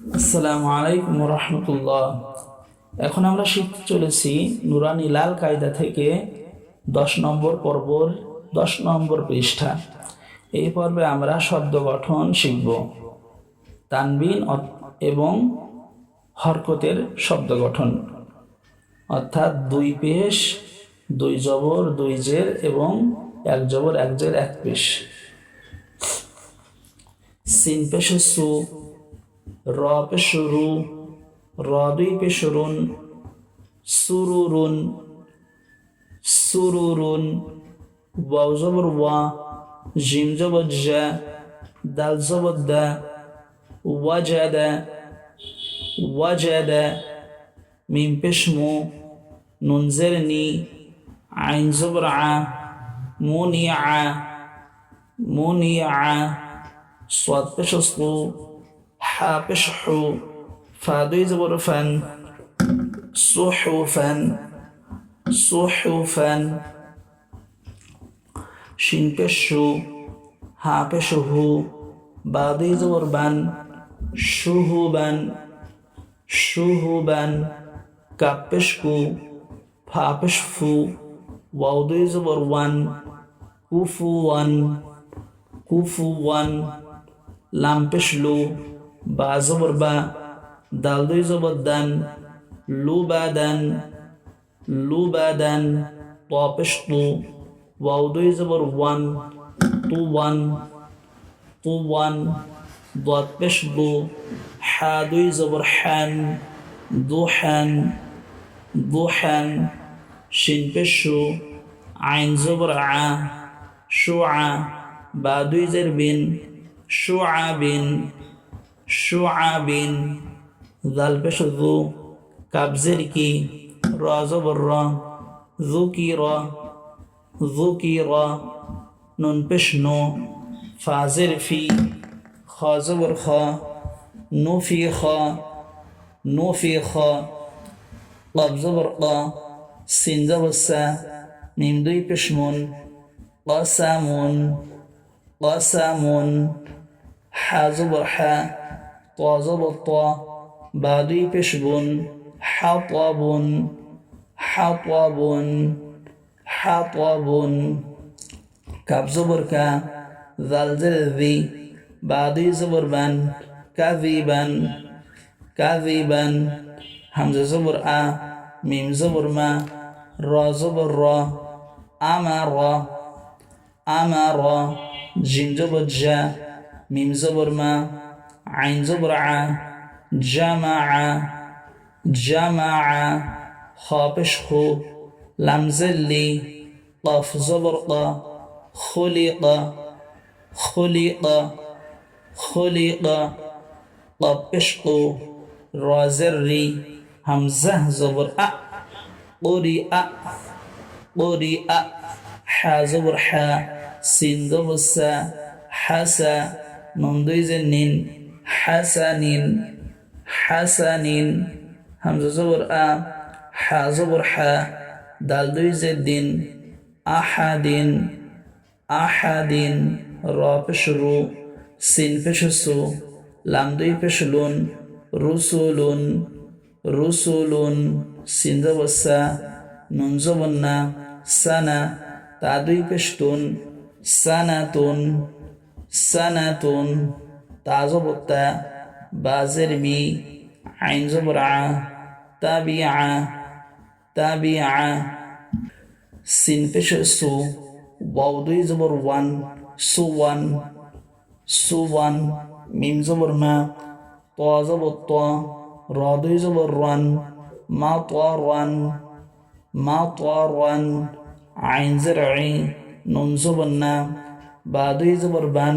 আসসালামু আলাইকুম রহমতুল্লাহ এখন আমরা শিখতে চলেছি নুরানি লাল কায়দা থেকে দশ নম্বর পর্বর দশ নম্বর পৃষ্ঠা। এই পর্বে আমরা শব্দ গঠন শিখব। তানবিন এবং হরকতের শব্দ গঠন। অর্থাৎ দুই পেশ, দুই জবর, দুই জের এবং এক জবর, এক জের, এক পেশ। সিন পেশে সু। র পেশে রু র দুই পেশে রুন সুরুরুন সুরুরুন ওয়াও জবর ওয়া, জিম জবর জা, দাল জবর দা ওয়াজাদা ওয়াজাদা মিম পেশমু নুন নি, আইন জবর আ হা পেশ হু ফা দুই জবর ফান সুহুফান সুহুফান শিন পেশ শু হা পেশ হু বা দুই জবর বান শুহুবান শুহুবান কাপেশকু ফাপেশফু ওয়াও দুই জবর ওয়ান কুফু ওয়ান কুফু ওয়ান লাম্পেশলু বা জবর বা দাল দুই জবর দান লু বা দান লু বা দান ত পেশতু ওয়াও দুই জবর ওয়ান তু ওয়ান তু ওয়ান ضاد পেশলু হা দুই জবর হ্যান দু হ্যান দু হ্যান শিন পেশু আইন জবর আ শু আ বা দুই জের বিন شعب شعب ذل بشذو كابزر کی را زبر را ذکر ذکر نون پشنو فازر فی خا زبر خا نوفی خا نوفی خا قب زبر قا سین زبر سا میم دوی پشمون قاسمون قسم حازب حا طازب الطا بعدي بشبن حطب حطب حطب كاب زبر كا ذلزل ذي بعدي زبر بن كذبا كذبا همزة زبر آ ميم زبر ما را زبر را أمر أمر জিম জবর জা মিম জবর মা আইন জবর আ জামা عين زبرعة جمع جمع خابشخو لمزلي طاف زبرقة خلق خلق خلق قبشقو رازري همزة زبر أ قرئ قرئ حا زبر ح سين زبر حسا نون হাসানিন হাসানিন হামজা জবর আ হা জবর হা দাল দুই যে দিন আহাদিন আহাদিন র পেশরু সিন পেশসু লাম দুই পেশলুন রুসুলুন রুসুলুন সিন জবসা নুন জবন্না সানা তা দুই পেশতুন সানাতুন সানাতুন তাজবতা বাজের মি, আইন জবর আ তাবিআ তাবিআ সিন পেশ সু, ওয়াও দুই জবর ওয়ান সুওয়ান সুওয়ান মিম জবর মা, ত জবর জবর রান মা ত রান মা ত রান আইন জরঈ নুন জবন্না বা দুই জবর বান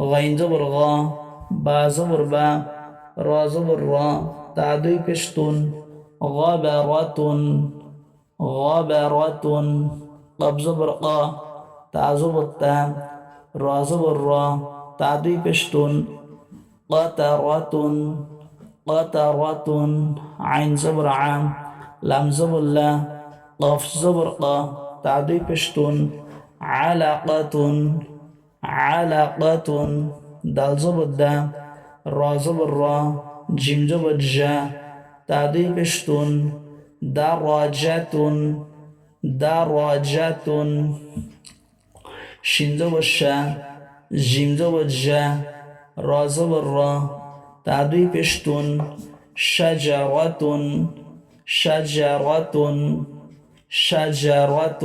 غين زبر غا با زبر با را زبر را تعدي بشتون غبرة غبرة قب زبر قا تا زبر تا را زبر را تعدي بشتون قطرة قطرة عین زبر عام لام زبر لا قف زبر قا تعدوی پشتون علاقة علقة دال زبر دا را زبر را جيم زبر جا تعدي بشتون درجة درجة شين زبر شا جيم زبر جا را زبر را تعدي بشتون شجرة شجرة شجرة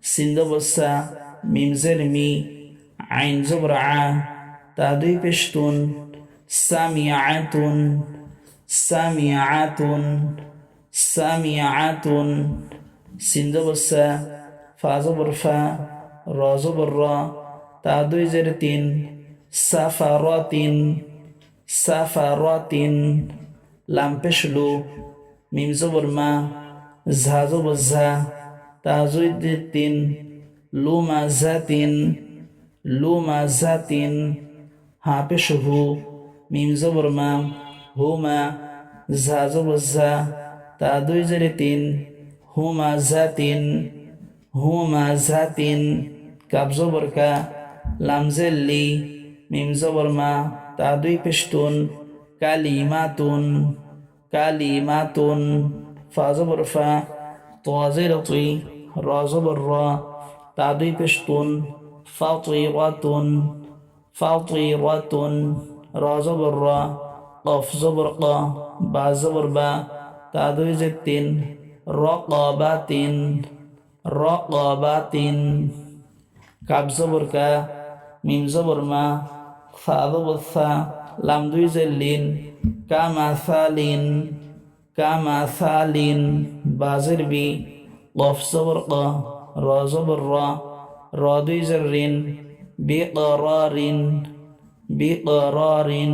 سين زبر سا ميم زرمي عين زبرعة تادي بشتون سامعة سامعة سامعة سين زبر سا فا زبر فا را زبر را تادي زرتين سفرات سفرات لام بشلو ميم زبر ما زها زبر زها تازوي دتين لوما زاتين লুমাজাতিন হা পেশ হু মিম জবর মা হুমা ঝা জবর ঝা তা দুই জেরে তিন হুমা জাতিন হুমা জাতিন কাব জবর কা লাম জেল্লি মিম জবর মা তা দুই পেশতুন কালি মাতুন কালি মাতুন ফা জবর ফা তো জেরে তুই র জবর র তা দুই পেশতুন ফাতিরাতুন ফাতিরাতুন র জবর র কফ জবর ক বা জবর বা তা দুই যে তিন রকবাতিন রকবাতিন কাব জবর কা মিম জবর মা সা জবর সা লাম দুই যে লিন কামাসালিন কামাসালিন বাজের বি কফ ক র জবর র দুই জের ঋণ বি ঋণ বি ঋণ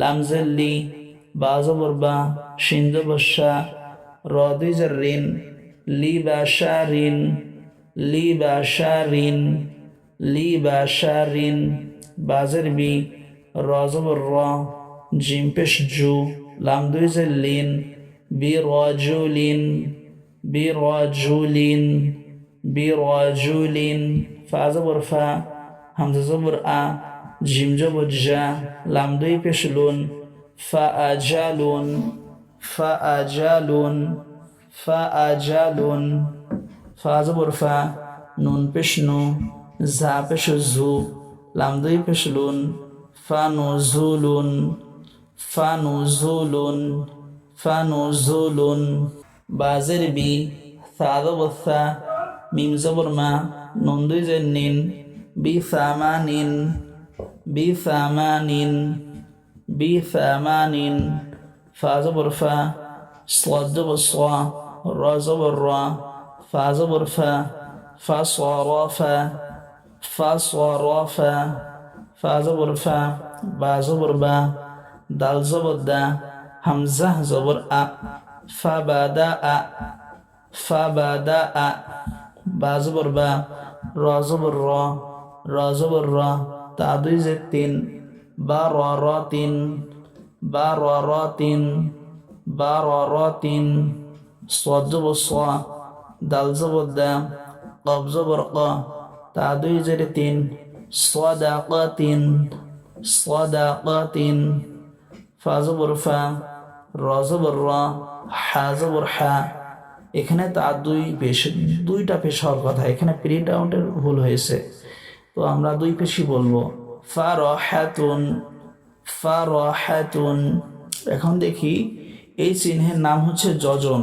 লামজেল্লি বা জবর বা সিন্ধ বসা র দুই জের ঋণ লি বা ঋণ লি বা ঋণ লি বা ঋণ বাজের বি র জবর র জিম পেশ জু লাম দুই জের লিন বি র জু লিন বি র জু লিন দুই পেশ লুন ফা আজালুন ফা আজালুন ফা আজালুন ফা জবর ফা নুন পেশ নু ঝা পেশ ঝু লাম দুই পেশ লুন ফা নু ঝুলুন ফা নু ঝুলুন ফা নু ঝুলুন বাজের বি সা জবর সা মিম জবর মা নুন দুই জের নিন বি সামানিন বি সামানিন বি সামানিন ফা জবর ফা صاد জবর صا را জবর را ফা জবর ফা ফা صرفا ফা صرفا ফা জবর ফা বা জবর বা দাল জবর দা হামজা জবর আ ফা বা দা আ বাজবর বা রজবর র রজবর র, তা দুই যে তিন, বা, র র, তিন, বা, র র, তিন, বা, র র, তিন সজব স, দাল, জবর, দা কব ক, তা দুই যে তিন, সদা ক, তিন, সদা ক, তিন ফাজবর ফা রজবর র হাজবর হা এখানে তার দুই পেশ দুইটা পেশ হওয়ার কথা। এখানে প্রিন্ট আউটের ভুল হয়েছে। তো আমরা দুই পেশি বলব। ফা র হ্যাতুন ফা র হ্যাতুন এখন দেখি, এই চিহ্নের নাম হচ্ছে যজন।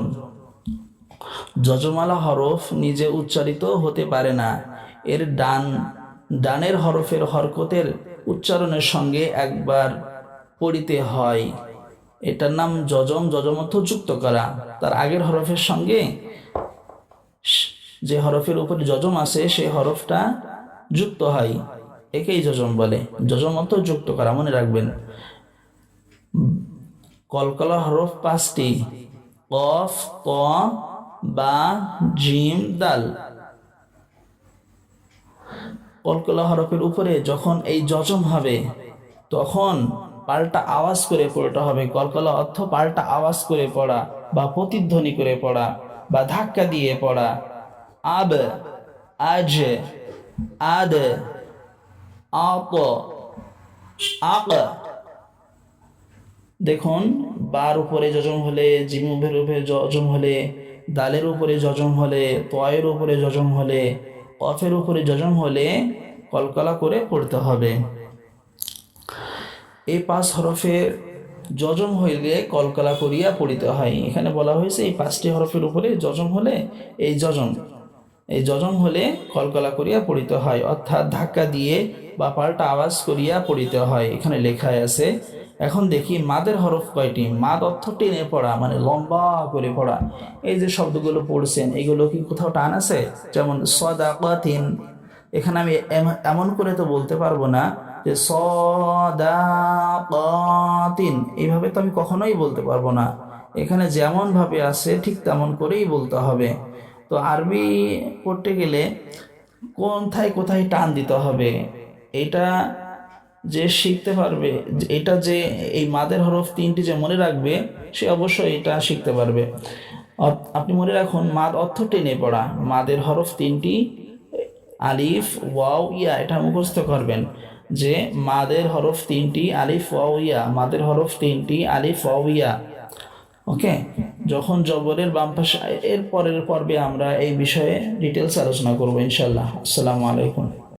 যজমালা হরফ নিজে উচ্চারিত হতে পারে না। এর ডান, ডানের হরফের হরকতের উচ্চারণের সঙ্গে একবার পড়িতে হয়। এটার নাম যজম যজম অর্থ যুক্ত করা। তার আগের হরফের সঙ্গে যে হরফের উপরে যজম আছে সেই হরফটা যুক্ত হয়। একেই যজম বলে। যজম অর্থ যুক্ত করা, মনে রাখবেন। কলকলা হরফ পাঁচটি। কফ ত বা, জিম, দাল। কলকলা হরফের উপরে যখন এই যজম হবে, তখন পাল্টা আওয়াজ করে পড়তে হবে। কলকলা অর্থ পাল্টা আওয়াজ করে পড়া বা প্রতিধ্বনি করে পড়া বা ধাক্কা দিয়ে পড়া। আব, আজ, আদ, আপ, আক। দেখুন, বার উপরে যজম হলে, জিমুভের উপরে যজম হলে, দালের উপরে যজম হলে, তয়ের উপরে যজম হলে, কফের উপরে যজম হলে কলকলা করে পড়তে হবে। এই পাঁচ হরফের যজম হইলে কলকলা করিয়া পড়িতে হয়। এখানে বলা হয়েছে, এই পাঁচটি হরফের উপরে যজম হলে এই যজম এই যজম হলে কলকলা করিয়া পড়িতে হয়, অর্থাৎ ধাক্কা দিয়ে বা পাল্টা আওয়াজ করিয়া পড়িতে হয়। এখানে লেখায় আছে, এখন দেখি মাদের হরফ কয়টি? মাদ অর্থ টেনে পড়া মানে লম্বা করে পড়া। এই যে শব্দগুলো পড়ছেন, এগুলো কি কোথাও টান আছে? যেমন সদাকাতিন এখানে আমি এম- এমন করে তো বলতে পারব না যে সদাকাতিন। এইভাবে তো আমি কখনোই বলতে পারব না। এখানে যেমন ভাবে আছে, ঠিক তেমন করেই বলতে হবে। তো আরবি পড়তে গেলে কোথায় কোথায় টান দিতে হবে? এটা যে শিখতে পারবে এটা যে এই মাদের হরফ তিনটি যে মনে রাখবে, সে অবশ্যই এটা শিখতে পারবে। আপনি মনে রাখুন, মাদ অর্থ টেনে পড়া। মাদের হরফ তিনটি আলিফ, ওয়াও, ইয়া, এটা মুখস্থ করবেন। যে মাদের হরফ তিনটি, আলিফ, ওয়াও, ইয়া, মাদের হরফ তিনটি, আলিফ, ওয়াও, ইয়া। ওকে? যখন জবরের বাম পাশে এর পরের পর্বে আমরা এই বিষয়ে ডিটেলস আলোচনা করব ইনশাল্লাহ আসসালামু আলাইকুম।